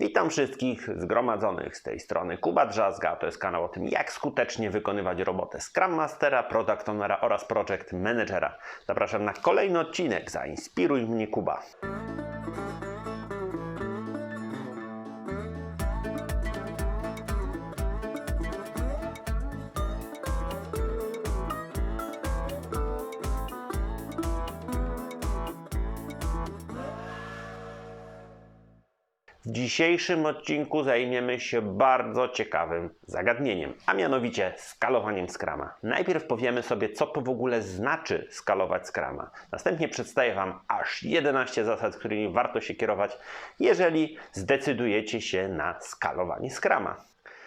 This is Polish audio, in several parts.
Witam wszystkich zgromadzonych z tej strony Kuba Drzazga. To jest kanał o tym, jak skutecznie wykonywać robotę Scrum Mastera, Product Ownera oraz Project Managera. Zapraszam na kolejny odcinek. Zainspiruj mnie Kuba. W dzisiejszym odcinku zajmiemy się bardzo ciekawym zagadnieniem, a mianowicie skalowaniem Scrama. Najpierw powiemy sobie, co to w ogóle znaczy skalować Scrama. Następnie przedstawię Wam aż 11 zasad, którymi warto się kierować, jeżeli zdecydujecie się na skalowanie Scrama.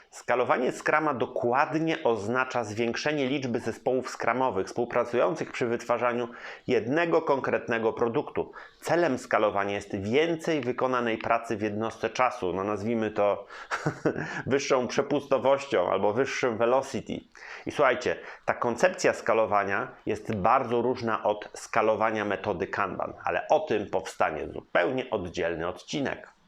Skalowanie Scrama dokładnie oznacza zwiększenie liczby zespołów skramowych współpracujących przy wytwarzaniu jednego konkretnego produktu. Celem skalowania jest więcej wykonanej pracy w jednostce czasu, no nazwijmy to wyższą przepustowością albo wyższym velocity. I słuchajcie, ta koncepcja skalowania jest bardzo różna od skalowania metody Kanban, ale o tym powstanie zupełnie oddzielny odcinek.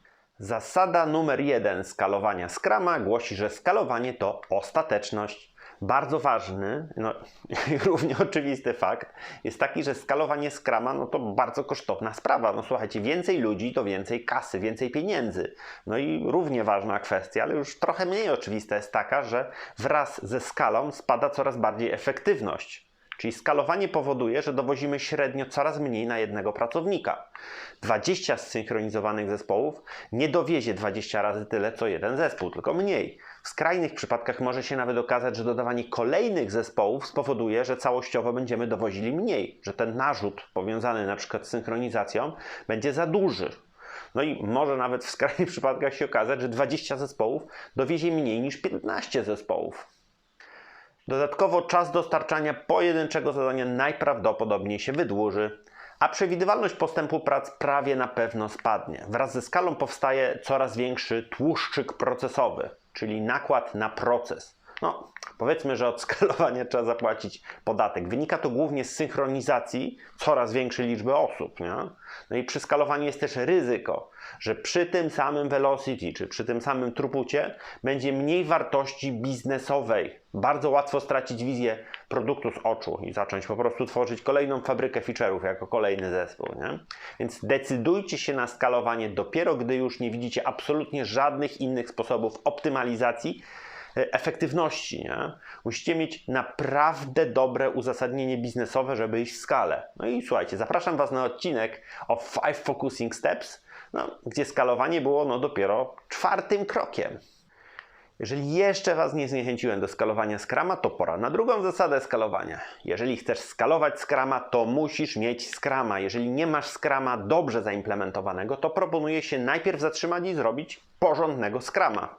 Zasada numer jeden skalowania Scrama głosi, że skalowanie to ostateczność. Bardzo ważny, no równie oczywisty fakt jest taki, że skalowanie Scrama no to bardzo kosztowna sprawa. No słuchajcie, więcej ludzi to więcej kasy, więcej pieniędzy. No i równie ważna kwestia, ale już trochę mniej oczywista jest taka, że wraz ze skalą spada coraz bardziej efektywność. Czyli skalowanie powoduje, że dowozimy średnio coraz mniej na jednego pracownika. 20 zsynchronizowanych zespołów nie dowiezie 20 razy tyle co jeden zespół, tylko mniej. W skrajnych przypadkach może się nawet okazać, że dodawanie kolejnych zespołów spowoduje, że całościowo będziemy dowozili mniej, że ten narzut powiązany na przykład z synchronizacją będzie za duży. No i może nawet w skrajnych przypadkach się okazać, że 20 zespołów dowiezie mniej niż 15 zespołów. Dodatkowo czas dostarczania pojedynczego zadania najprawdopodobniej się wydłuży, a przewidywalność postępu prac prawie na pewno spadnie. Wraz ze skalą powstaje coraz większy tłuszczyk procesowy, czyli nakład na proces. No, powiedzmy, że od skalowania trzeba zapłacić podatek. Wynika to głównie z synchronizacji coraz większej liczby osób. Nie? No i przy skalowaniu jest też ryzyko, że przy tym samym velocity, czy przy tym samym trupucie będzie mniej wartości biznesowej. Bardzo łatwo stracić wizję produktu z oczu i zacząć po prostu tworzyć kolejną fabrykę feature'ów jako kolejny zespół. Nie? Więc decydujcie się na skalowanie dopiero, gdy już nie widzicie absolutnie żadnych innych sposobów optymalizacji efektywności. Nie? Musicie mieć naprawdę dobre uzasadnienie biznesowe, żeby iść w skalę. No i słuchajcie, zapraszam Was na odcinek o 5 Focusing Steps, no, gdzie skalowanie było no, dopiero czwartym krokiem. Jeżeli jeszcze Was nie zniechęciłem do skalowania Scrama, to pora na drugą zasadę skalowania. Jeżeli chcesz skalować Scrama, to musisz mieć Scrama. Jeżeli nie masz Scrama dobrze zaimplementowanego, to proponuję się najpierw zatrzymać i zrobić porządnego Scrama.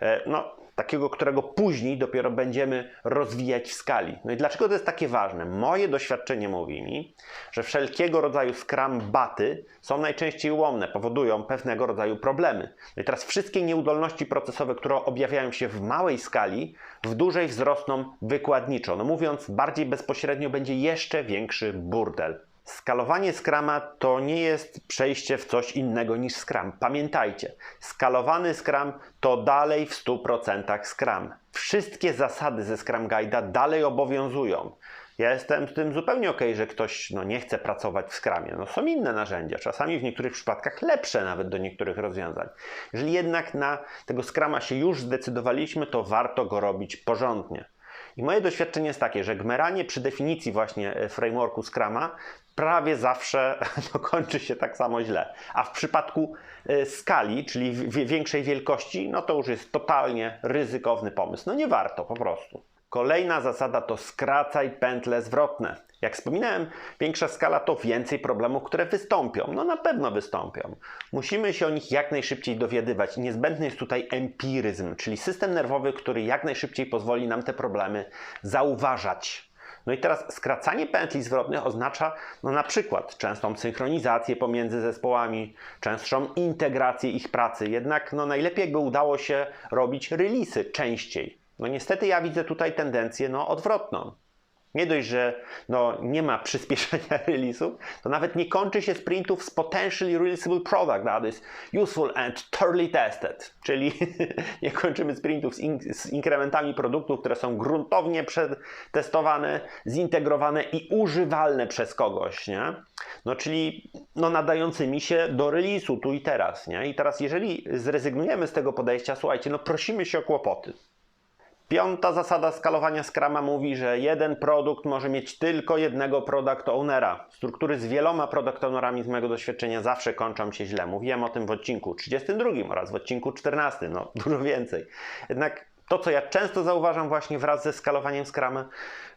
E, No, takiego, którego później dopiero będziemy rozwijać w skali. No i dlaczego to jest takie ważne? Moje doświadczenie mówi mi, że wszelkiego rodzaju scrum baty są najczęściej ułomne, powodują pewnego rodzaju problemy. No i teraz wszystkie nieudolności procesowe, które objawiają się w małej skali, w dużej wzrosną wykładniczo. No mówiąc bardziej bezpośrednio, będzie jeszcze większy burdel. Skalowanie Scrama to nie jest przejście w coś innego niż Scrum. Pamiętajcie, skalowany Scrum to dalej w 100% Scrum. Wszystkie zasady ze Scrum Guide'a dalej obowiązują. Ja jestem z tym zupełnie ok, że ktoś no, nie chce pracować w Scrumie. No, są inne narzędzia, czasami w niektórych przypadkach lepsze nawet do niektórych rozwiązań. Jeżeli jednak na tego Scruma się już zdecydowaliśmy, to warto go robić porządnie. I moje doświadczenie jest takie, że gmeranie przy definicji właśnie e, frameworku Scrama prawie zawsze no, kończy się tak samo źle. A w przypadku e, skali, czyli większej wielkości, no to już jest totalnie ryzykowny pomysł. No nie warto po prostu. Kolejna zasada to skracaj pętle zwrotne. Jak wspominałem, większa skala to więcej problemów, które wystąpią. No na pewno wystąpią. Musimy się o nich jak najszybciej dowiadywać. Niezbędny jest tutaj empiryzm, czyli system nerwowy, który jak najszybciej pozwoli nam te problemy zauważać. No i teraz skracanie pętli zwrotnych oznacza no na przykład częstą synchronizację pomiędzy zespołami, częstszą integrację ich pracy. Jednak no najlepiej jakby udało się robić releasy częściej. No niestety ja widzę tutaj tendencję no odwrotną. Nie dość, że no, nie ma przyspieszenia release'ów, to nawet nie kończy się sprintów z potentially releasable product that is useful and thoroughly tested. Czyli nie kończymy sprintów z, in z inkrementami produktów, które są gruntownie przetestowane, zintegrowane i używalne przez kogoś, nie? No czyli no, nadającymi się do release'u tu i teraz, nie? I teraz jeżeli zrezygnujemy z tego podejścia, słuchajcie, no prosimy się o kłopoty. Piąta zasada skalowania Scrama mówi, że jeden produkt może mieć tylko jednego product ownera. Struktury z wieloma product ownerami z mojego doświadczenia zawsze kończą się źle. Mówiłem o tym w odcinku 32 oraz w odcinku 14, no dużo więcej. Jednak to, co ja często zauważam właśnie wraz ze skalowaniem Scrama,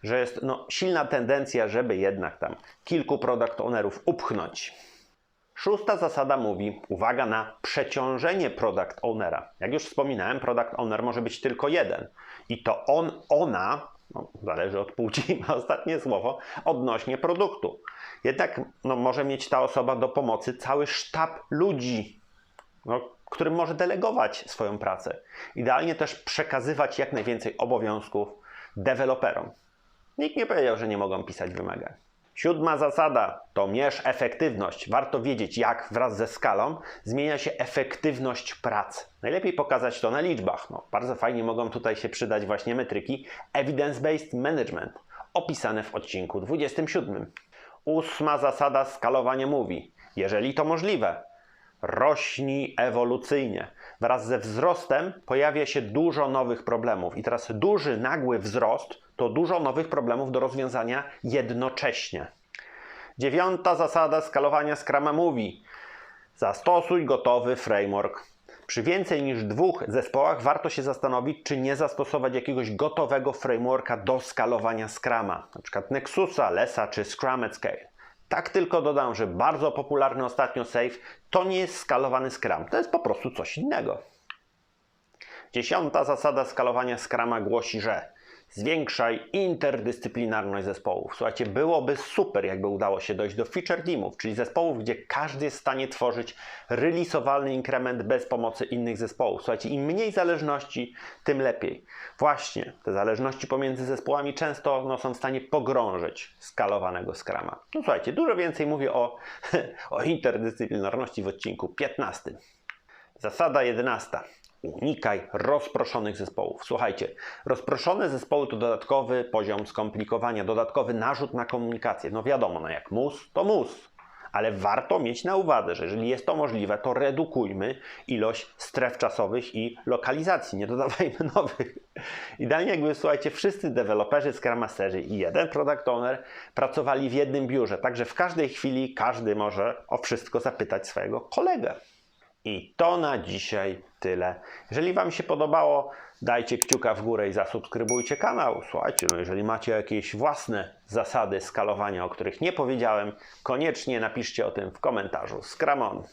że jest no, silna tendencja, żeby jednak tam kilku product ownerów upchnąć. Szósta zasada mówi, uwaga na przeciążenie product ownera. Jak już wspominałem, product owner może być tylko jeden. I to on, ona, no, zależy od płci, ma ostatnie słowo, odnośnie produktu. Jednak no, może mieć ta osoba do pomocy cały sztab ludzi, no, którym może delegować swoją pracę. Idealnie też przekazywać jak najwięcej obowiązków deweloperom. Nikt nie powiedział, że nie mogą pisać wymagań. Siódma zasada to mierz efektywność. Warto wiedzieć, jak wraz ze skalą zmienia się efektywność prac. Najlepiej pokazać to na liczbach. No, bardzo fajnie mogą tutaj się przydać właśnie metryki Evidence-Based Management, opisane w odcinku 27. Ósma zasada skalowania mówi, jeżeli to możliwe, rośnij ewolucyjnie. Wraz ze wzrostem pojawia się dużo nowych problemów. I teraz duży, nagły wzrost to dużo nowych problemów do rozwiązania jednocześnie. Dziewiąta zasada skalowania Scrama mówi: zastosuj gotowy framework. Przy więcej niż dwóch zespołach warto się zastanowić, czy nie zastosować jakiegoś gotowego frameworka do skalowania Scrama, np. Nexusa, Lesa czy Scrum at Scale. Tak tylko dodam, że bardzo popularny ostatnio Safe to nie jest skalowany Scrum, to jest po prostu coś innego. Dziesiąta zasada skalowania Scrama głosi, że zwiększaj interdyscyplinarność zespołów. Słuchajcie, byłoby super, jakby udało się dojść do feature teamów, czyli zespołów, gdzie każdy jest w stanie tworzyć release'owalny inkrement bez pomocy innych zespołów. Słuchajcie, im mniej zależności, tym lepiej. Właśnie te zależności pomiędzy zespołami często no, są w stanie pogrążyć skalowanego Scrama. No słuchajcie, dużo więcej mówię o, o interdyscyplinarności w odcinku 15. Zasada 11. Unikaj rozproszonych zespołów. Słuchajcie, rozproszone zespoły to dodatkowy poziom skomplikowania, dodatkowy narzut na komunikację. No wiadomo, no jak mus, to mus. Ale warto mieć na uwadze, że jeżeli jest to możliwe, to redukujmy ilość stref czasowych i lokalizacji. Nie dodawajmy nowych. Idealnie jakby, słuchajcie, wszyscy deweloperzy, Scrum Masterzy i jeden Product Owner pracowali w jednym biurze. Także w każdej chwili każdy może o wszystko zapytać swojego kolegę. I to na dzisiaj tyle. Jeżeli Wam się podobało, dajcie kciuka w górę i zasubskrybujcie kanał. Słuchajcie, no jeżeli macie jakieś własne zasady skalowania, o których nie powiedziałem, koniecznie napiszcie o tym w komentarzu. Skramon!